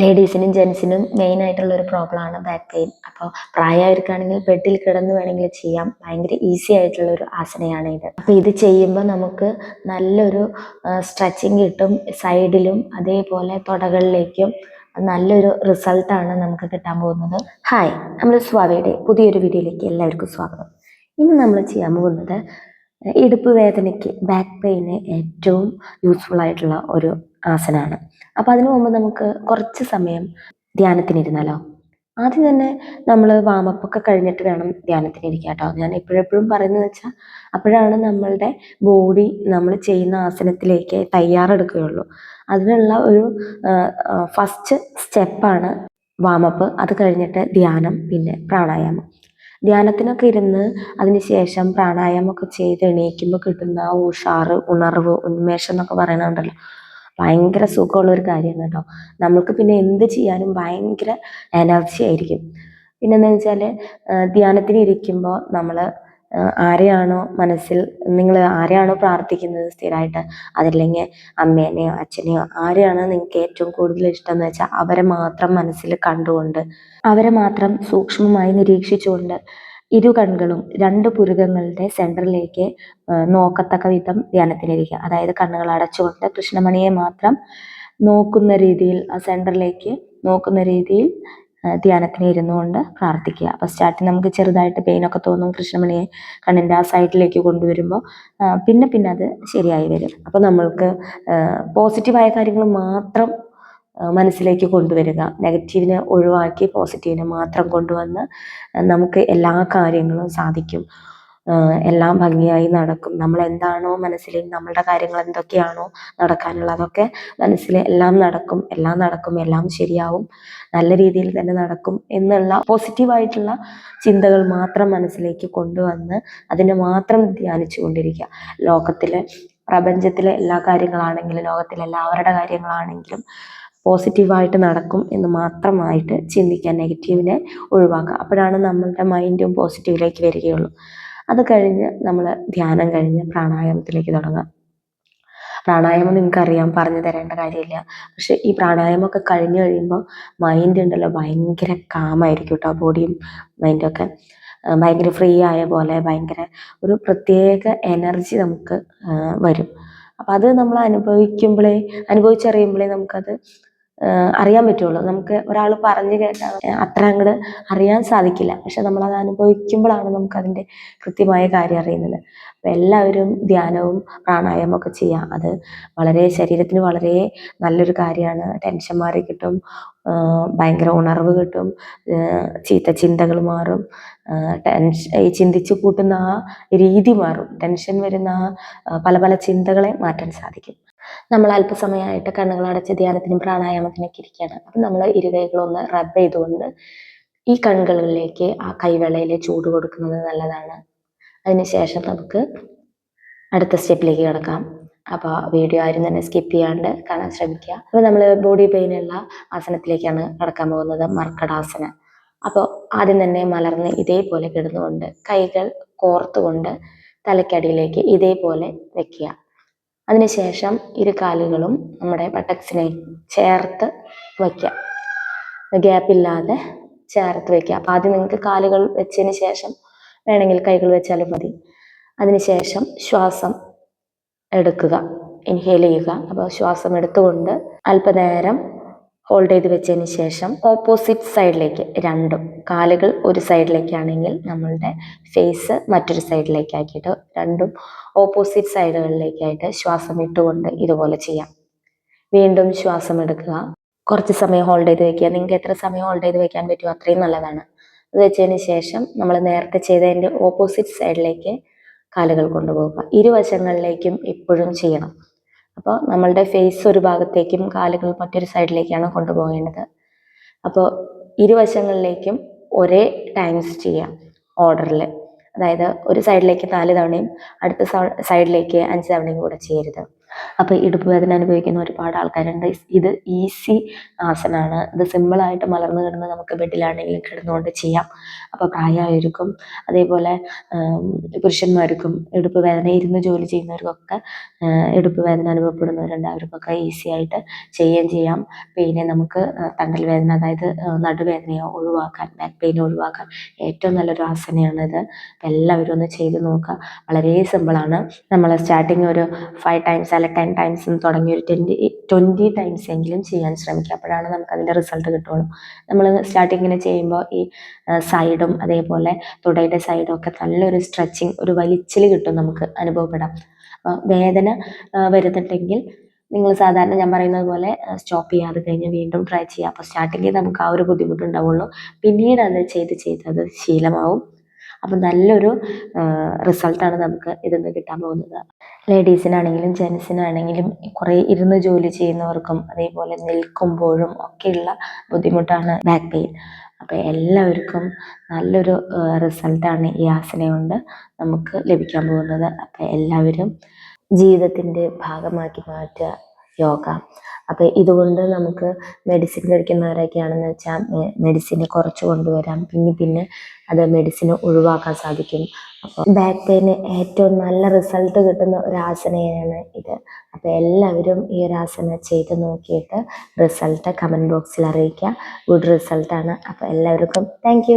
ലേഡീസിനും ജെൻസിനും main ആയിട്ടുള്ള ഒരു പ്രോബ്ലമാണ് ബാക്ക് പെയിൻ അപ്പോൾ പ്രായമായിരിക്കുകയാണെങ്കിൽ ബെഡിൽ കിടന്ന് വേണമെങ്കിൽ ചെയ്യാം. ഭയങ്കര ഈസി ആയിട്ടുള്ള ഒരു ആസനയാണ് ഇത്. അപ്പോൾ ഇത് ചെയ്യുമ്പോൾ നമുക്ക് നല്ലൊരു സ്ട്രെച്ചിങ് കിട്ടും സൈഡിലും അതേപോലെ തുടകളിലേക്കും. നല്ലൊരു റിസൾട്ടാണ് നമുക്ക് കിട്ടാൻ പോകുന്നത്. ഹായ് നമ്മൾ സ്വാവയുടെ പുതിയൊരു വീഡിയോയിലേക്ക് എല്ലാവർക്കും സ്വാഗതം. ഇന്ന് നമ്മൾ ചെയ്യാൻ പോകുന്നത് ഇടുപ്പ് വേദനയ്ക്ക് ബാക്ക് പെയിന് ഏറ്റവും യൂസ്ഫുൾ ആയിട്ടുള്ള ഒരു ആസനമാണ് അപ്പോൾ അതിനു മുമ്പ് നമുക്ക് കുറച്ച് സമയം ധ്യാനത്തിനിരുന്നാലോ ആദ്യം തന്നെ നമ്മൾ വാമപ്പൊക്കെ കഴിഞ്ഞിട്ട് വേണം ധ്യാനത്തിനിരിക്കുക കേട്ടോ. ഞാൻ എപ്പോഴെപ്പോഴും പറയുന്നത് വെച്ചാൽ അപ്പോഴാണ് നമ്മളുടെ ബോഡി നമ്മൾ ചെയ്യുന്ന ആസനത്തിലേക്ക് തയ്യാറെടുക്കുകയുള്ളൂ. അതിനുള്ള ഒരു ഫസ്റ്റ് സ്റ്റെപ്പാണ് വാമപ്പ്. അത് കഴിഞ്ഞിട്ട് ധ്യാനം പിന്നെ പ്രാണായാമം. ധ്യാനത്തിനൊക്കെ ഇരുന്ന് അതിനുശേഷം പ്രാണായാമമൊക്കെ ചെയ്ത് എണീക്കുമ്പോൾ കിട്ടുന്ന ആ ഉഷാറ് ഉണർവ് ഉന്മേഷം എന്നൊക്കെ പറയണുണ്ടല്ലോ ഭയങ്കര സുഖമുള്ള ഒരു കാര്യമാണ് കേട്ടോ. നമുക്ക് പിന്നെ എന്ത് ചെയ്യാനും ഭയങ്കര എനർജി ആയിരിക്കും. പിന്നെ എന്താണെന്ന് വെച്ചാൽ ധ്യാനത്തിന് ഇരിക്കുമ്പോൾ നമ്മൾ ആരെയാണോ മനസ്സിൽ നിങ്ങൾ ആരെയാണോ പ്രാർത്ഥിക്കുന്നത് സ്ഥിരമായിട്ട്? അതല്ലെങ്കിൽ അമ്മേനെയോ അച്ഛനെയോ ആരെയാണ് നിങ്ങൾക്ക് ഏറ്റവും കൂടുതൽ ഇഷ്ടം എന്ന് വെച്ചാൽ അവരെ മാത്രം മനസ്സിൽ കണ്ടുകൊണ്ട് അവരെ മാത്രം സൂക്ഷ്മമായി നിരീക്ഷിച്ചുകൊണ്ട് ഇരു കണ്ണുകളും രണ്ട് പുരുകങ്ങളുടെ സെന്ററിലേക്ക് നോക്കത്തക്ക വിധം ധ്യാനത്തിലിരിക്കുക അതായത് കണ്ണുകൾ അടച്ചുകൊണ്ട് കൃഷ്ണമണിയെ മാത്രം നോക്കുന്ന രീതിയിൽ ആ സെന്ററിലേക്ക് നോക്കുന്ന രീതിയിൽ ധ്യാനത്തിന് ഇരുന്നു കൊണ്ട് പ്രാർത്ഥിക്കുക. അപ്പോൾ സ്റ്റാർട്ടിങ് നമുക്ക് ചെറുതായിട്ട് പെയിനൊക്കെ തോന്നും കൃഷ്ണമണിയെ കണ്ണിന്റെ ആ സൈഡിലേക്ക് കൊണ്ടുവരുമ്പോൾ. പിന്നെ പിന്നെ അത് ശരിയായി വരും. അപ്പോൾ നമ്മൾക്ക് പോസിറ്റീവായ കാര്യങ്ങൾ മാത്രം മനസ്സിലേക്ക് കൊണ്ടുവരിക. നെഗറ്റീവിനെ ഒഴിവാക്കി പോസിറ്റീവിനെ മാത്രം കൊണ്ടുവന്ന് നമുക്ക് എല്ലാ കാര്യങ്ങളും സാധിക്കും. എല്ലാം ഭംഗിയായി നടക്കും. നമ്മൾ എന്താണോ മനസ്സിൽ നമ്മളുടെ കാര്യങ്ങൾ എന്തൊക്കെയാണോ നടക്കാനുള്ളതൊക്കെ മനസ്സിൽ എല്ലാം നടക്കും. എല്ലാം നടക്കും എല്ലാം ശരിയാവും. നല്ല രീതിയിൽ തന്നെ നടക്കും എന്നുള്ള പോസിറ്റീവായിട്ടുള്ള ചിന്തകൾ മാത്രം മനസ്സിലേക്ക് കൊണ്ടുവന്ന് അതിനെ മാത്രം ധ്യാനിച്ചു കൊണ്ടിരിക്കുക ലോകത്തിലെ പ്രപഞ്ചത്തിലെ എല്ലാ കാര്യങ്ങളാണെങ്കിലും ലോകത്തിലെ എല്ലാവരുടെ കാര്യങ്ങളാണെങ്കിലും പോസിറ്റീവായിട്ട് നടക്കും എന്ന് മാത്രമായിട്ട് ചിന്തിക്കുക നെഗറ്റീവിനെ ഒഴിവാക്കുക. അപ്പോഴാണ് നമ്മളുടെ മൈൻഡും പോസിറ്റീവിലേക്ക് വരികയുള്ളൂ. അത് കഴിഞ്ഞ് നമ്മൾ ധ്യാനം കഴിഞ്ഞ് പ്രാണായാമത്തിലേക്ക് തുടങ്ങാം. പ്രാണായാമം നിങ്ങൾക്കറിയാം പറഞ്ഞു തരേണ്ട കാര്യമില്ല. പക്ഷെ ഈ പ്രാണായാമമൊക്കെ കഴിഞ്ഞ് കഴിയുമ്പോൾ മൈൻഡ് ഉണ്ടല്ലോ ഭയങ്കര കാമായിരിക്കും കേട്ടോ ബോഡിയും മൈൻഡൊക്കെ ഭയങ്കര ഫ്രീ ആയ പോലെ ഭയങ്കര ഒരു പ്രത്യേക എനർജി നമുക്ക് വരും. അപ്പം അത് നമ്മൾ അനുഭവിക്കുമ്പോഴേ അനുഭവിച്ചറിയുമ്പോഴേ നമുക്കത് അറിയാൻ പറ്റുള്ളൂ. നമുക്ക് ഒരാൾ പറഞ്ഞു കേട്ടാൽ അത്ര അങ്ങോട്ട് അറിയാൻ സാധിക്കില്ല. പക്ഷെ നമ്മളത് അനുഭവിക്കുമ്പോഴാണ് നമുക്കതിന്റെ കൃത്യമായ കാര്യം അറിയുന്നത്. അപ്പം എല്ലാവരും ധ്യാനവും പ്രാണായാമവും ഒക്കെ ചെയ്യാം അത് വളരെ ശരീരത്തിന് വളരെ നല്ലൊരു കാര്യമാണ്. ടെൻഷൻ മാറി കിട്ടും ഭയങ്കര ഉണർവ് കിട്ടും ചീത്ത ചിന്തകൾ മാറും ടെൻഷൻ ഈ ചിന്തിച്ചു കൂട്ടുന്ന ആ രീതി മാറും. ടെൻഷൻ വരുന്ന ആ പല പല ചിന്തകളെ മാറ്റാൻ സാധിക്കും. നമ്മൾ അല്പസമയമായിട്ട് കണ്ണുകൾ അടച്ച് ധ്യാനത്തിനും പ്രാണായാമത്തിനൊക്കെ ഇരിക്കുകയാണ്. അപ്പം നമ്മൾ ഇരുകൈകളൊന്ന് റബ്ബ് ചെയ്തുകൊണ്ട് ഈ കണ്ണുകളിലേക്ക് ആ കൈവെള്ളയിൽ ചൂട് കൊടുക്കുന്നത് നല്ലതാണ്. അതിനുശേഷം നമുക്ക് അടുത്ത സ്റ്റെപ്പിലേക്ക് കിടക്കാം. അപ്പോൾ വീഡിയോ ആരും തന്നെ സ്കിപ്പ് ചെയ്യാണ്ട് കാണാൻ ശ്രമിക്കുക. അപ്പോൾ നമ്മൾ ബോഡി പെയിനുള്ള ആസനത്തിലേക്കാണ് കിടക്കാൻ പോകുന്നത് മർക്കടാസന. അപ്പോൾ ആദ്യം തന്നെ മലർന്ന് ഇതേപോലെ കിടന്നുകൊണ്ട് കൈകൾ കോർത്തുകൊണ്ട് തലക്കടിയിലേക്ക് ഇതേപോലെ വെക്കുക. അതിനുശേഷം ഇരു കാലുകളും നമ്മുടെ ബട്ടക്സിനെ ചേർത്ത് വയ്ക്കുക ഗ്യാപ്പില്ലാതെ ചേർത്ത് വയ്ക്കുക അപ്പം ആദ്യം നിങ്ങൾക്ക് കാലുകൾ വെച്ചതിന് ശേഷം വേണമെങ്കിൽ കൈകൾ വെച്ചാലും മതി. അതിനുശേഷം ശ്വാസം എടുക്കുക. ഇൻഹേൽ ചെയ്യുക. അപ്പോൾ ശ്വാസം എടുത്തുകൊണ്ട് അല്പനേരം ഹോൾഡ് ചെയ്ത് വെച്ചതിന് ശേഷം ഓപ്പോസിറ്റ് സൈഡിലേക്ക് രണ്ടും. കാലുകൾ ഒരു സൈഡിലേക്കാണെങ്കിൽ നമ്മളുടെ ഫേസ് മറ്റൊരു സൈഡിലേക്കാക്കിയിട്ട് രണ്ടും ഓപ്പോസിറ്റ് സൈഡുകളിലേക്കായിട്ട് ശ്വാസം ഇട്ടുകൊണ്ട് ഇതുപോലെ ചെയ്യാം. വീണ്ടും ശ്വാസം എടുക്കുക. കുറച്ച് സമയം ഹോൾഡ് ചെയ്ത് വെക്കുക. നിങ്ങൾക്ക് എത്ര സമയം ഹോൾഡ് ചെയ്ത് വെക്കാൻ പറ്റുമോ അത്രയും നല്ലതാണ്. അത് വെച്ചതിന് ശേഷം നമ്മൾ നേരത്തെ ചെയ്തതിന്റെ ഓപ്പോസിറ്റ് സൈഡിലേക്ക് കാലുകൾ കൊണ്ടുപോകുക ഇരുവശങ്ങളിലേക്കും എപ്പോഴും ചെയ്യണം. അപ്പോൾ നമ്മളുടെ ഫേസ് ഒരു ഭാഗത്തേക്കും കാലുകൾ മറ്റൊരു സൈഡിലേക്കാണ് കൊണ്ടുപോകേണ്ടത്. അപ്പോൾ ഇരുവശങ്ങളിലേക്കും ഒരേ ടൈംസ് ചെയ്യാം ഓർഡറിൽ അതായത് ഒരു സൈഡിലേക്ക് നാല് തവണയും അടുത്ത സൈഡിലേക്ക് അഞ്ച് തവണയും കൂടെ ചെയ്യരുത്. അപ്പോൾ ഇടുപ്പ് വേദന അനുഭവിക്കുന്ന ഒരുപാട് ആൾക്കാരുണ്ട്. ഇത് ഈസി ആസനാണ്. ഇത് സിമ്പിളായിട്ട് മലർന്നു കിടന്ന് നമുക്ക് ബെഡിലാണെങ്കിലും കിടന്നുകൊണ്ട് ചെയ്യാം. അപ്പോൾ പ്രായമായവർക്കും അതേപോലെ പുരുഷന്മാർക്കും ഇടുപ്പ് വേദന ഇരുന്ന് ജോലി ചെയ്യുന്നവർക്കൊക്കെ ഇടുപ്പ് വേദന അനുഭവപ്പെടുന്നവരുണ്ട്. അവർക്കൊക്കെ ഈസി ആയിട്ട് ചെയ്യുകയും ചെയ്യാം. പിന്നെ നമുക്ക് തണ്ടൽ വേദന അതായത് നടുവേദനയോ ഒഴിവാക്കാൻ ബാക്ക് പെയിൻ ഒഴിവാക്കാൻ ഏറ്റവും നല്ലൊരു ആസനയാണിത്. എല്ലാവരും ഒന്ന് ചെയ്ത് നോക്കുക. വളരെ സിമ്പിളാണ് നമ്മൾ സ്റ്റാർട്ടിങ് ഒരു ഫൈവ് ടൈംസ് അല്ല ടെൻ ടൈംസ് തുടങ്ങി ഒരു ട്വന്റി ട്വന്റി ടൈംസ് എങ്കിലും ചെയ്യാൻ ശ്രമിക്കുക. അപ്പോഴാണ് നമുക്ക് അതിന്റെ റിസൾട്ട് കിട്ടുള്ളൂ. നമ്മൾ സ്റ്റാർട്ടിങ്ങിന് ചെയ്യുമ്പോൾ ഈ സൈഡും അതേപോലെ തുടയുടെ സൈഡും ഒക്കെ നല്ലൊരു സ്ട്രെച്ചിങ് ഒരു വലിച്ചിൽ കിട്ടും നമുക്ക് അനുഭവപ്പെടാം. വേദന വരുന്നുണ്ടെങ്കിൽ നിങ്ങൾ സാധാരണ ഞാൻ പറയുന്നത് പോലെ സ്റ്റോപ്പ് ചെയ്യാതെ കഴിഞ്ഞ് വീണ്ടും ട്രൈ ചെയ്യുക. അപ്പോൾ സ്റ്റാർട്ടിങ്ങിൽ നമുക്ക് ആ ഒരു ബുദ്ധിമുട്ടുണ്ടാവുള്ളൂ പിന്നീട് അത് ചെയ്ത് ചെയ്ത് അത് ശീലമാവും. അപ്പം നല്ലൊരു റിസൾട്ടാണ് നമുക്ക് ഇതിൽ നിന്ന് കിട്ടാൻ പോകുന്നത്. ലേഡീസിനാണെങ്കിലും ജെൻസിനാണെങ്കിലും കുറേ ഇരുന്ന് ജോലി ചെയ്യുന്നവർക്കും അതേപോലെ നിൽക്കുമ്പോഴും ഒക്കെയുള്ള ബുദ്ധിമുട്ടാണ് ബാക്ക് പെയിൻ. അപ്പോൾ എല്ലാവർക്കും നല്ലൊരു റിസൾട്ടാണ് ഈ ആസന കൊണ്ട് നമുക്ക് ലഭിക്കാൻ പോകുന്നത്. അപ്പോൾ എല്ലാവരും ജീവിതത്തിന്റെ ഭാഗമാക്കി മാറ്റുക. യോഗ. അപ്പോൾ ഇതുകൊണ്ട് നമുക്ക് മെഡിസിൻ കഴിക്കുന്നവരൊക്കെയാണെന്ന് വെച്ചാൽ മെഡിസിൻ കുറച്ച് കൊണ്ടുവരാം. പിന്നെ പിന്നെ അത് മെഡിസിൻ ഒഴിവാക്കാൻ സാധിക്കും. അപ്പോൾ ബാക്ക് പെയിന് ഏറ്റവും നല്ല റിസൾട്ട് കിട്ടുന്ന ഒരു ആസനയാണ് ഇത്. അപ്പോൾ എല്ലാവരും ഈ ഒരു ആസന ചെയ്ത് നോക്കിയിട്ട് റിസൾട്ട് കമന്റ് ബോക്സിൽ അറിയിക്കുക ഗുഡ് റിസൾട്ടാണ് അപ്പോൾ എല്ലാവർക്കും താങ്ക്